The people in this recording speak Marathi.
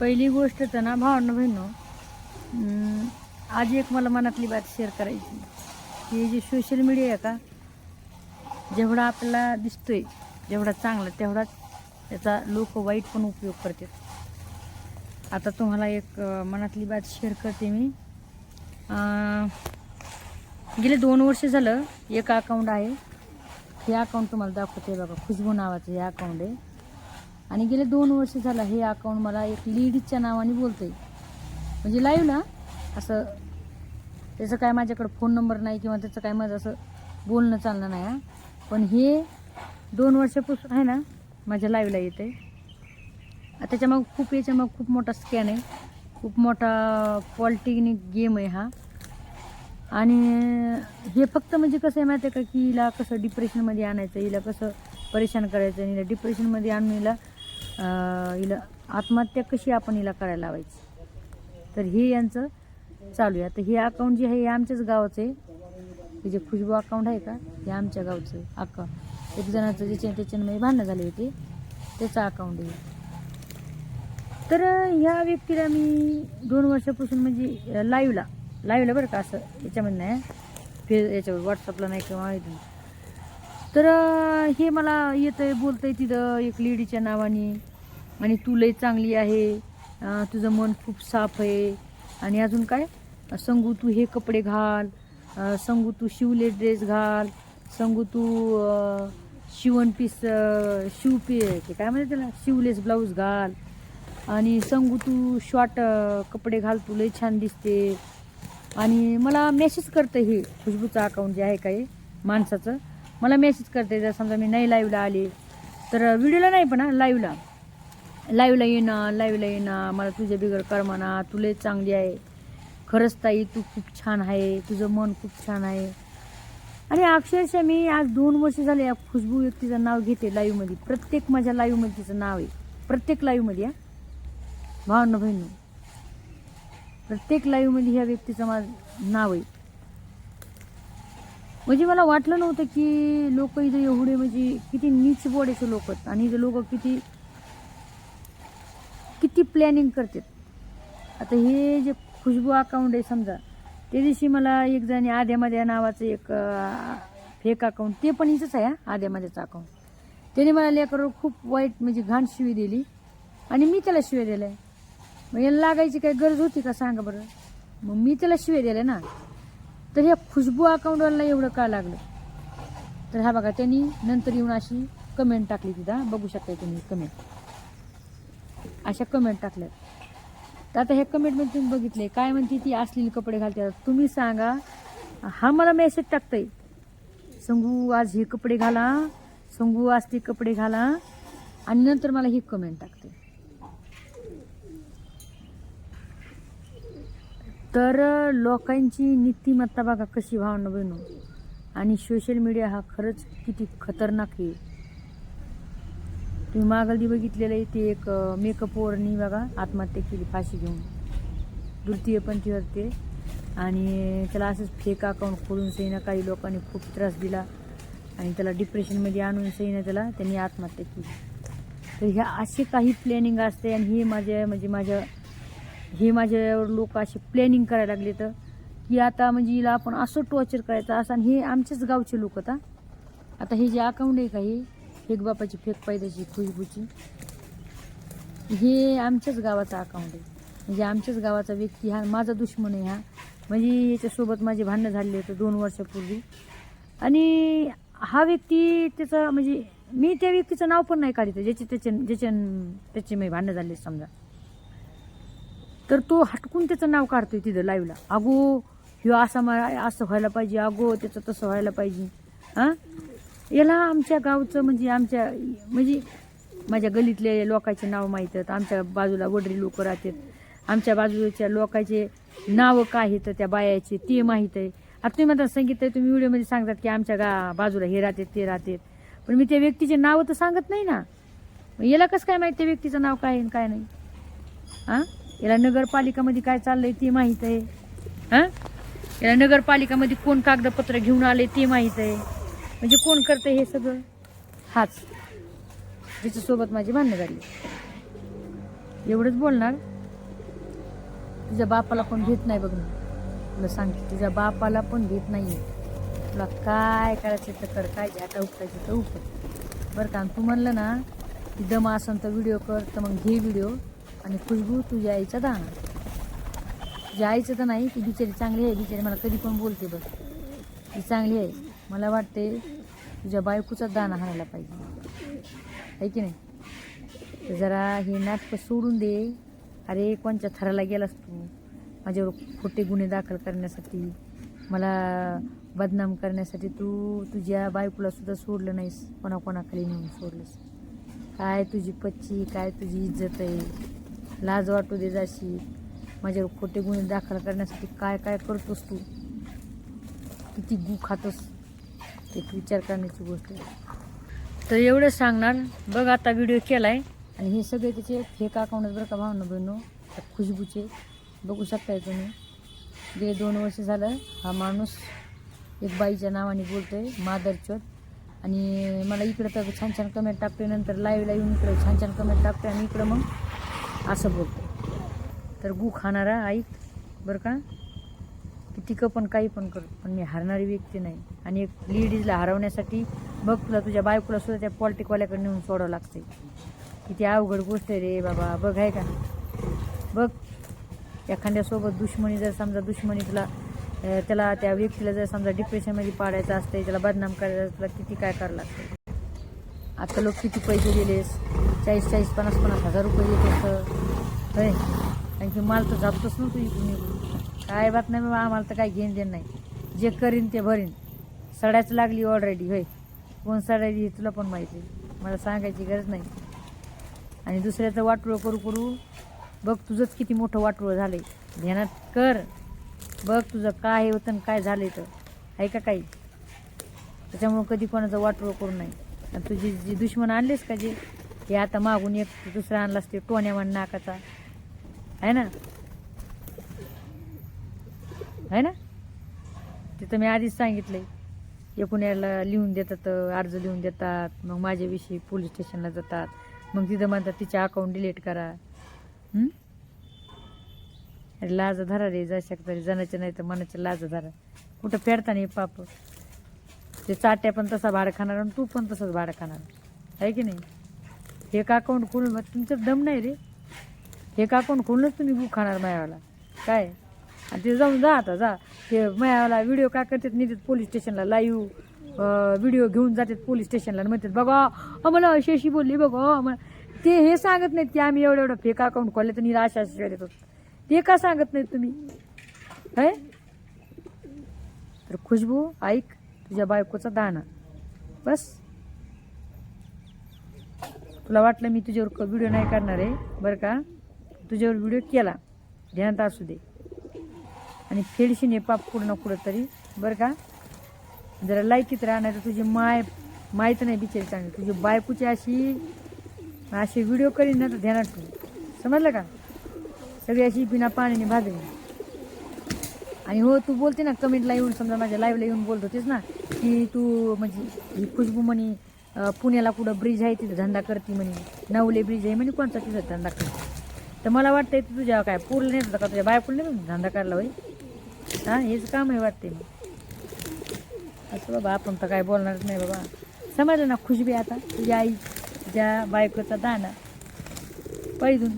पहिली गोष्ट तर ना भावनं बहिणो आज एक मला मनातली बात शेअर करायची. की जे सोशल मीडिया आहे का जेवढा आपल्याला दिसतोय जेवढा चांगला तेवढाच त्याचा लोक वाईट पण उपयोग करतात. आता तुम्हाला एक मनातली बात शेअर करते मी. गेले दोन वर्ष झालं एक अकाउंट आहे. हे अकाउंट तुम्हाला दाखवते बघा खुशबू नावाचं हे अकाउंट आहे. आणि गेले दोन वर्ष झालं हे अकाउंट मला एक लेडीजच्या नावाने बोलतंय. म्हणजे लाईव्ह ना असं त्याचं काय माझ्याकडे फोन नंबर नाही किंवा त्याचं काय माझं असं बोलणं चाललं नाही हा. पण हे दोन वर्षापासून आहे ना माझ्या लाईव्हला येत आहे त्याच्यामग खूप याच्यामाग खूप मोठा स्कॅन आहे. खूप मोठा पॉलिटेक्निक गेम आहे हा. आणि हे फक्त म्हणजे कसं आहे माहिती आहे का की हिला कसं डिप्रेशनमध्ये आणायचं हिला कसं परेशान करायचं आणि हिला डिप्रेशनमध्ये आणून हिला हिला आत्महत्या कशी आपण हिला करायला लावायची? तर हे यांचं चालू आहे. आता हे अकाउंट जे आहे हे आमच्याच गावाचं आहे. हे जे खुशबू अकाउंट आहे का हे आमच्या गावचं आहे. अकाउंट एक जणाचं जे त्याच्यामध्ये म्हणजे भांडणं झाले होते त्याचं अकाउंट आहे. तर ह्या व्यक्तीला मी दोन वर्षापासून म्हणजे लाईव्हला लाईव्हला बरं का असं याच्यामध्ये नाही फे याच्यावर व्हॉट्सअपला नाही किंवा इथून तर हे मला येतं आहे बोलतं आहे तिथं एक लेडीच्या नावाने. आणि तू लई चांगली आहे. तुझं मन खूप साफ आहे. आणि अजून काय? संगू तू हे कपडे घाल. संगू तू शिवले ड्रेस घाल. संगू तू शिवण पीस शिव पी ते काय म्हणते त्याला? शिवलेस ब्लाऊज घाल. आणि संगू तू शॉर्ट कपडे घाल. तू लई छान दिसते. आणि मला मेसेज करतं हे खुशबूचं अकाउंट जे आहे काय माणसाचं. मला मेसेज करते जर समजा मी नाही लाईव्हला आले तर व्हिडिओला नाही पण लाईव्हला लाईव्हला येणं लाईव्हला येणं मला तुझ्या बिगर करमाना म्हणा लई चांगली आहे. खरंच ताई तू खूप छान आहे तुझं मन खूप छान आहे. आणि अक्षरशः मी आज दोन वर्ष झाले या खुशबू व्यक्तीचं नाव घेते लाईव्हमध्ये प्रत्येक माझ्या लाईव्हमध्ये तिचं नाव आहे. प्रत्येक लाईव्हमध्ये या भावना बहिणी. प्रत्येक लाईव्हमध्ये ह्या व्यक्तीचं माझं नाव आहे. म्हणजे मला वाटलं नव्हतं की लोक इथं एवढे म्हणजे किती नीच बोडायचे लोक आहेत. आणि इथं लोक किती किती प्लॅनिंग करतात. आता हे जे खुशबू अकाउंट आहे समजा त्या दिवशी मला एक जणी आद्यामध्ये नावाचं एक फेक अकाउंट ते पण हिचंच आहे हा अकाउंट त्याने मला लेकरवर खूप वाईट म्हणजे घाण शिवी दिली. आणि मी त्याला शिव्या दिल्या. मग याला लागायची काही गरज होती का सांगा बरं? मग मी त्याला शिव्या दिल्या ना. तर ह्या खुशबू अकाउंटवाला एवढं का लागलं? तर हा बघा त्यांनी नंतर येऊन अशी कमेंट टाकली तिथं बघू शकता तुम्ही कमेंट अशा कमेंट टाकल्या. तर आता ह्या कमेंटमध्ये तुम्ही बघितले. काय म्हणते ती असलेले कपडे घालते. तुम्ही सांगा हा मला मेसेज टाकतंय. संगू आज हे कपडे घाला. संगू आज ते कपडे घाला. आणि नंतर मला ही कमेंट टाकते तर लोकांची नीतिमत्ता बघा कशी भावना बनू आणि सोशल मीडिया हा खरंच किती खतरनाक आहे. तुम्ही मागलदी बघितलेलं आहे ते एक मेकअपवरनी बघा आत्महत्या केली फाशी घेऊन. तृतीय पंथीवर ते. आणि त्याला असंच फेक अकाउंट खोलून सईनं काही लोकांनी खूप त्रास दिला. आणि त्याला डिप्रेशनमध्ये आणून सईनं त्याला त्यांनी आत्महत्या केली. तर ह्या असे काही प्लॅनिंग असते आणि हे माझ्या म्हणजे माझ्या हे माझ्यावर लोक असे प्लॅनिंग करायला लागले तर की आता म्हणजे हिला आपण असं टॉर्चर करायचं असं आणि हे आमच्याच गावचे लोक आता. आता हे जे अकाउंट आहे का हे? फेक बापाची फेक पायद्याची खुशबूची. हे आमच्याच गावाचा अकाउंट आहे. म्हणजे आमच्याच गावाचा व्यक्ती हा माझा दुश्मन आहे हा. म्हणजे याच्यासोबत माझे भांडणं झाले होतं दोन वर्षापूर्वी. आणि हा व्यक्ती त्याचा म्हणजे मी त्या व्यक्तीचं नाव पण नाही काढित ज्याचे त्याचे ज्याच्या त्याचे मी भांडणं झाले समजा. तर तो हटकून त्याचं नाव काढतोय तिथं लाईव्हला अगो ह्यो असा मा असं व्हायला पाहिजे अगो त्याचं तसं व्हायला पाहिजे. हां? याला आमच्या गावचं म्हणजे आमच्या म्हणजे माझ्या गलीतल्या लोकांचे नाव माहीत आहेत. आमच्या बाजूला वडरी लोक राहतात. आमच्या बाजूच्या लोकांचे नावं काय आहेत त्या बायाचे ते माहीत आहे. आता तुम्ही म्हणता सांगितलं तुम्ही व्हिडिओमध्ये सांगतात की आमच्या गा बाजूला हे राहतात ते राहतात. पण मी त्या व्यक्तीचे नावं तर सांगत नाही ना. याला कसं काय माहीत त्या व्यक्तीचं नाव काय आहे आणि काय नाही? हां? याला नगरपालिकामध्ये काय चाललंय ते माहीत आहे. हां? याला नगरपालिकामध्ये कोण कागदपत्र घेऊन आले ते माहीत आहे. म्हणजे कोण करतं हे सगळं? हाच. तिच्यासोबत माझी भांडणं झाली. एवढंच बोलणार? तुझ्या बापाला पण घेत नाही बघ मी तुला सांगते तुझ्या बापाला पण घेत नाही तुला काय करायचं तर कर काय आता उपटायचं तर उपट बरं का तू म्हणलं ना की दम असन तर व्हिडिओ कर तर मग घे व्हिडिओ आणि खुशबू तुझ्या आईचा दाना तुझ्या आईचं तर नाही ती बिचारी चांगली आहे. बिचारी मला कधी पण बोलते बघ. ती चांगली आहे. मला वाटते तुझ्या बायकोचा दाना हाणायला पाहिजे. आहे की नाही? तर जरा हे नाटकं सोडून दे. अरे कोणच्या थराला गेलास तू? माझ्यावर खोटे गुन्हे दाखल करण्यासाठी मला बदनाम करण्यासाठी तू तुझ्या बायकोला सुद्धा सोडलं नाहीस. कोणाकोणाखाली नेऊन सोडलंस. काय तुझी पच्ची काय तुझी इज्जत आहे? लाज वाटू दे जाशी. माझ्यावर खोटे गुन्हे दाखल करण्यासाठी काय काय करतोस तू? किती गु खातोस? एक विचार करण्याची गोष्ट आहे. तर एवढं सांगणार. बघ आता व्हिडिओ केला आहे आणि हे सगळे त्याचे फेक अकाउंट बरं का भावना बहिणू. त्या खुशबूचे. बघू शकताय तुम्ही. गेले दोन वर्ष झालं हा माणूस एक बाईच्या नावाने बोलतोय मादरचोत आणि मला इकडं तर छान छान कमेंट टाकते नंतर लाईव्ह येऊन इकडं छान छान कमेंट टाकते आणि इकडं मग असं बोलतो. तर गू खाणारा ऐक बरं का? किती का पण काही पण कर पण मी हारणारी व्यक्ती नाही. आणि एक लेडीजला हरवण्यासाठी बघ तुला तुझ्या बायकोला सुद्धा त्या पॉलिटिकवाल्याकडे नेऊन सोडावं लागते किती अवघड गोष्ट आहे रे बाबा. बघ आहे का? बघ एखाद्यासोबत दुश्मनी जर समजा दुश्मनी तुला त्याला त्या व्यक्तीला जर समजा डिप्रेशनमध्ये पाडायचं असते त्याला बदनाम करायचं तुला किती काय करावं लागतं आता लोक किती पैसे दिलेस? चाळीस चाळीस पन्नास पन्नास हजार रुपये येत असतं होय कारण की माल तर जातोच ना तू इकडून इकडून काय बात नाही मग आम्हाला तर काय घेणं देणं नाही. जे करीन ते भरीन. सड्याच लागली ऑलरेडी होय. कोण सडायची हे तुला पण माहिती आहे. मला सांगायची गरज नाही. आणि दुसऱ्याचं वाटोळं करू करू बघ तुझंच किती मोठं वाटोळं आहे ध्यानात कर. बघ तुझं काय होतं काय झालं तर आहे का काही? त्याच्यामुळं कधी कोणाचं वाटोळं करू नाही आणि तुझी जी दुश्मन आणलेस का जे? हे आता मागून एक दुसरा आणलास ते टोण्या म्हण नाकाचा. आहे ना? आहे ना? ते तर मी आधीच सांगितलंय. एकूण याला लिहून देतात अर्ज लिहून देतात मग माझ्याविषयी पोलीस स्टेशनला जातात. मग तिथं म्हणतात तिचे अकाउंट डिलीट करा. अरे लाज धरा रे जा शकता रे जनाचे नाही तर मनाचे लाज धरा. कुठं फेडता नाही पाप. ते चाट्या पण तसा भाडं खाणार आणि तू पण तसंच भाडं खाणार. आहे की नाही? एक अकाउंट खोलून मग तुमचं दम नाही रे. एक अकाउंट खोलूनच तुम्ही बुक खाणार मायावाला? काय? आणि ते जाऊन जा आता जा. ते मायावाला व्हिडिओ काय करतात नेतात पोलीस स्टेशनला लाईव्ह व्हिडिओ घेऊन जातात पोलीस स्टेशनला म्हणतात बघा आम्हाला अशी अशी बोलली बघा आम्हाला ते हे सांगत नाहीत की आम्ही एवढं एवढं फेक अकाउंट खोलले तर निला अशा अशा देतो ते का सांगत नाहीत तुम्ही? है? तर खुशबू ऐक तुझ्या बायकोचा दाना. बस. तुला वाटलं मी तुझ्यावर व्हिडिओ नाही करणार आहे बरं का? तुझ्यावर व्हिडिओ केला. ध्यानात असू दे. आणि फेडशीन पाप कुठं ना कुठं तरी बरं का? जरा लायकीत राहणार तर तुझी माय माहीत नाही बिचारी चांगली. तुझी बायकोची अशी असे व्हिडिओ करीन ना तर ध्यानात ठेव. समजलं का? सगळी अशी बिना पाण्याने भाजली आणि हो तू बोलते ना कमेंटला येऊन समजा माझ्या लाईव्हला येऊन बोलत होतीस ना की तू म्हणजे ही खुशबू म्हणी पुण्याला कुठं ब्रिज आहे तिथं धंदा करते म्हणे. नवले ब्रिज आहे म्हणे कोणता तिथं धंदा करते? तर मला वाटतंय तू तुझ्या काय पूर्ण नाही का तुझ्या बायपूल नाही धंदा करायला होय हां हेच काम आहे वाटते मी असं बाबा आपण तर काय बोलणारच नाही बाबा. समजलं ना खुशबी आता तुझ्या आई तुझ्या बायकोचा दाना. पैदून